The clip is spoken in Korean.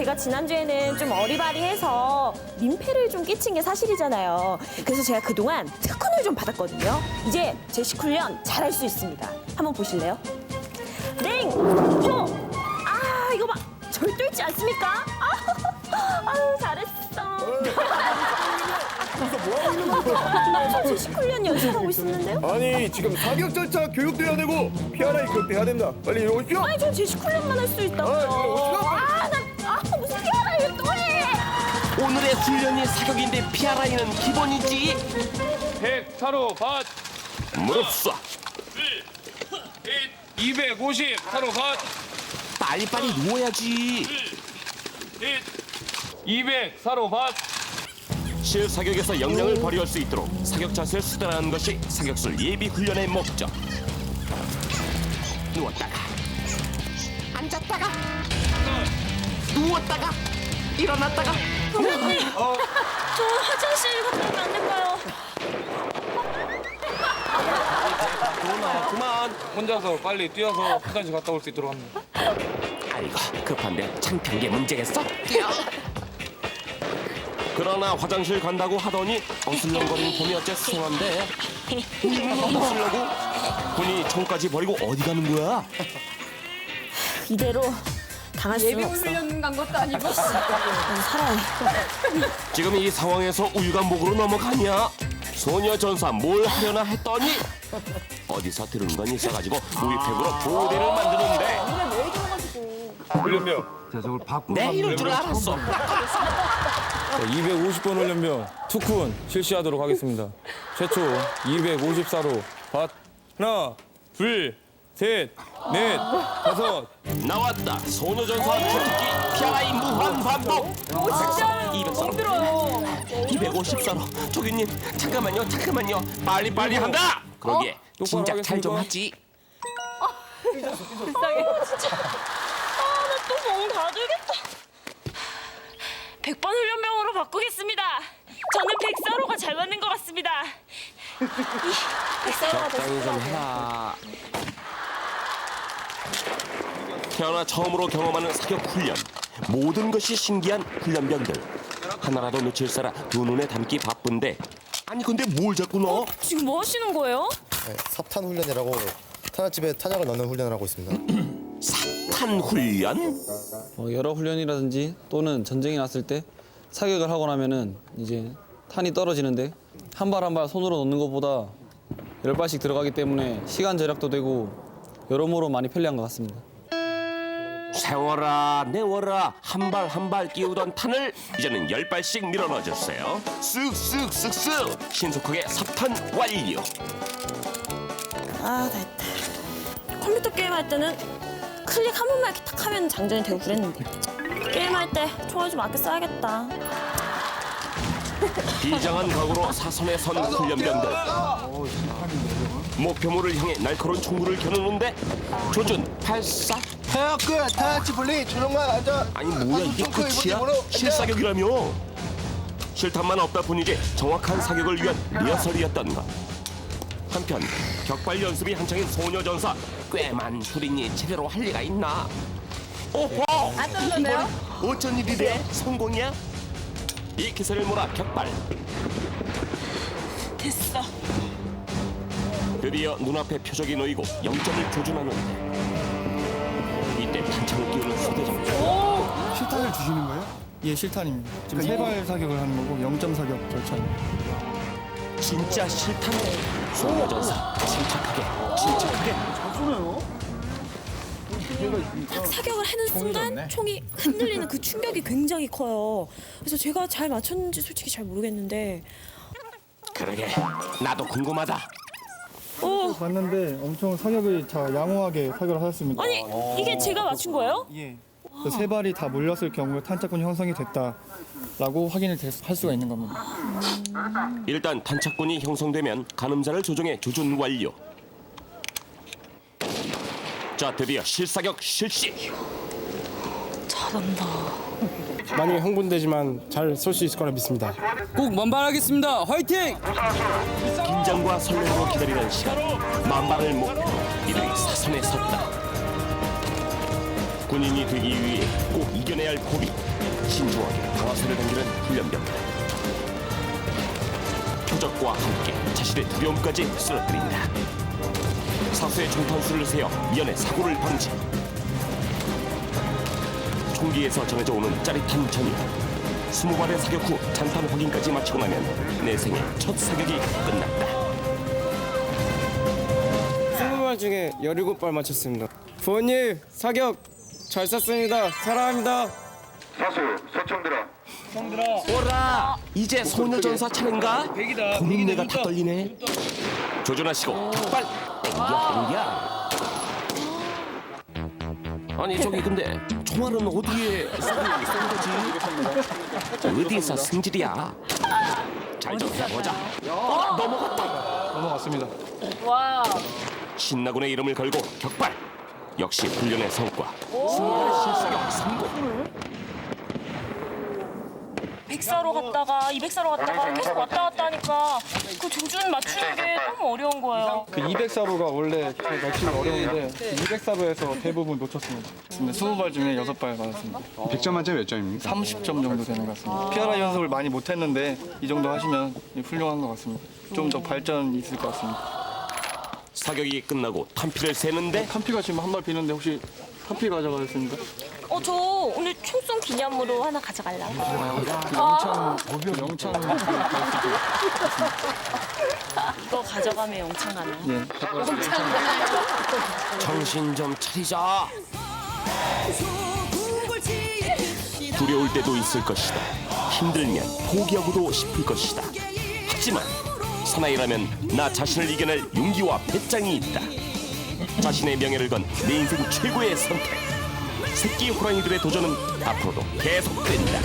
제가 지난주에는 좀 어리바리해서 민폐를 좀 끼친 게 사실이잖아요. 그래서 제가 그동안 특훈을 좀 받았거든요. 이제 제 식훈련 잘할 수 있습니다. 한번 보실래요? 냉! 호! 아, 이거 봐! 절도 있지 않습니까? 아, 아유, 잘했어. 저 식훈련 연습하고 있었는데요? 아니 지금 사격 절차 교육도 해야 되고 PRI 교육도 해야 됩니다. 빨리 오십시오. 아니, 전제 식훈련만 할 수 있다고요. 아, 오늘의 훈련이 사격인데 PRI는 기본이지. 100 타로 밭. 무릎 쏴250 타로 밭. 빨리빨리 누워야지. 200 타로 밭. 실사격에서 역량을 발휘할 수 있도록 사격 자세를 수단하는 것이 사격술 예비 훈련의 목적. 누웠다가. 앉았다가. 누웠다가 일어났다가 선배님, 저 화장실 갔다 오면 안 될까요? 그만 그만 혼자서 빨리 뛰어서 화장실 갔다 올 수 있도록 합니다 아이고 급한데 창피한 게 문제겠어? 뛰어. 그러나 화장실 간다고 하더니 어슬렁거리는 봄이 어째 수상한데 뭐 쓰려고 군이 총까지 버리고 어디 가는 거야? 이대로 당할 수는 없어. 훈련 간 것도 아니고 나도 살아야 해. 지금 이 상황에서 우유관목으로 넘어가냐? 소녀 전사 뭘 하려나 했더니 어디서 들은 건 있어가지고 우유팩으로 보호대를 만드는데 훈련병. 내 이럴 줄 알았어 250번 훈련병 투쿤 실시하도록 하겠습니다. 최초 254로 밭 하나 둘셋 넷 다섯 나왔다 소녀 전사 특기 피아라인 무한 반복 진짜 200선 힘들어요. 254로 조교님 잠깐만요 잠깐만요 빨리 빨리 한다 그러기에 똑바로 진작 잘 좀? 하지 불쌍해. 아, 나 또몸다 들겠다. 100번 훈련병으로 바꾸겠습니다. 저는 백사로가 잘 맞는 것 같습니다. 이 백사로가 더 적당히 좀 해라 태어나 처음으로 경험하는 사격 훈련 모든 것이 신기한 훈련병들 하나라도 놓칠 사라 두 눈에 담기 바쁜데 아니 근데 뭘 자꾸 넣어? 지금 뭐 하시는 거예요? 네, 삽탄 훈련이라고 탄약집에 탄약을 넣는 훈련을 하고 있습니다. 탄 훈련? 어, 여러 훈련이라든지 또는 전쟁이 났을 때 사격을 하고 나면은 이제 탄이 떨어지는데 한 발 한 발 손으로 넣는 것보다 열 발씩 들어가기 때문에 시간 절약도 되고 여러모로 많이 편리한 것 같습니다. 세워라 내워라 한 발 한 발 끼우던 탄을 이제는 열 발씩 밀어넣어줬어요 쓱쓱쓱쓱 신속하게 삽탄 완료 아, 됐다. 컴퓨터 게임 할 때는 클릭 한 번만 이렇게 탁 하면 장전이 되고 그랬는데 게임 할 때 총알 좀 아껴 써야겠다. 비장한 각오로 사선에 선 훈련병들 목표물을 향해 날카로운 총구를 겨누는데 조준 발사 태양 끝! 탄약집 분리! 조정관 앉아! 아니 뭐야 이게 끝이야? 실사격이라며 실탄만 없다 뿐이지 정확한 사격을 위한 리허설이었던 것 한편 격발 연습이 한창인 소녀전사 꽤만 둘이니 제대로 할 리가 있나 오호 안 떨어졌네요. 어쩐 일이래 성공이야? 이 기세를 몰아 격발 됐어. 드디어 눈앞에 표적이 놓이고 0점을 조준하는데 이때 탄창을 끼우는 소대장 실탄을 주시는 거예요? 예, 실탄입니다. 지금 세 발 사격을 하는 거고 0점 사격 절차입니다. 진짜 실탄 소녀전사 침착하게 침착하게 딱 사격을 하는 순간 총이 흔들리는 그 충격이 굉장히 커요. 그래서 제가 잘 맞췄는지 솔직히 잘 모르겠는데 그러게 나도 궁금하다 어, 봤는데 엄청 사격을 잘 양호하게 사격을 하셨습니다. 아니 이게 제가 맞춘 거예요? 예. 그세 발이 다 몰렸을 경우에 탄착군이 형성이 됐다라고 확인을 될- 할 수가 있는 겁니다. 일단 탄착군이 형성되면 가늠자를 조정해 조준 완료 자 드디어 실사격 실시 잘한다. 많이 흥분되지만 잘 쏠 수 있을 거라 믿습니다. 꼭 만발하겠습니다. 화이팅! 긴장과 설렘으로 기다리던 시간 만방을 목표 이들이 사선에 섰다. 군인이 되기 위해 꼭 이겨내야 할 고비 신중하게 방아쇠를 당기는 훈련병들. 표적과 함께 자신의 두려움까지 쓰러뜨린다. 사수의 총탄수를 세어 미연의 사고를 방지. 총기에서 전해져 오는 짜릿한 전율. 스무 발의 사격 후 잔탄 확인까지 마치고 나면 내 생애 첫 사격이 끝났다 스무 발 중에 17발 맞췄습니다. 부모님 사격 잘 쐈습니다. 사랑합니다. 오라 이제 소녀전사 차례인가? 본인네가 다 떨리네 조준하시고 격발 땡겨 땡겨 아니 저기 근데 총알은 어디에 쏜, 쏜 거지? 어디에서 승질이야? 잘 좀 해보자 어 넘어갔다 넘어갔습니다. 와. 신나군의 이름을 걸고 격발 역시 훈련의 성과 스무 실사격 성공 백사로 갔다가 200사로 갔다가 계속 왔다 갔다 하니까 그 조준 맞추는 게 너무 어려운 거예요. 그 200사로가 원래 잘 맞추기 어려운데 200사로에서 대부분 놓쳤습니다. 근데 20발 중에 6발 맞았습니다. 100점 만점에 몇 점입니까? 30점 정도 되는 것 같습니다. 피아라 연습을 많이 못했는데 이 정도 하시면 훌륭한 것 같습니다. 좀 더 발전이 있을 것 같습니다. 사격이 끝나고 탄피를 세는데 탄피가 지금 한 발 비는데 혹시 탄피 가져가셨습니까? 어, 저 오늘 총쏜 기념으로 하나 가져가려고. 영창 영창 이거 가져가면 영창 가나요? 예. 정신 좀 차리자. 두려울 때도 있을 것이다. 힘들면 포기하고도 싶을 것이다. 하지만 사나이라면 나 자신을 이겨낼 용기와 배짱이 있다. 자신의 명예를 건 내 인생 최고의 선택. 새끼 호랑이들의 도전은 앞으로도 계속된다.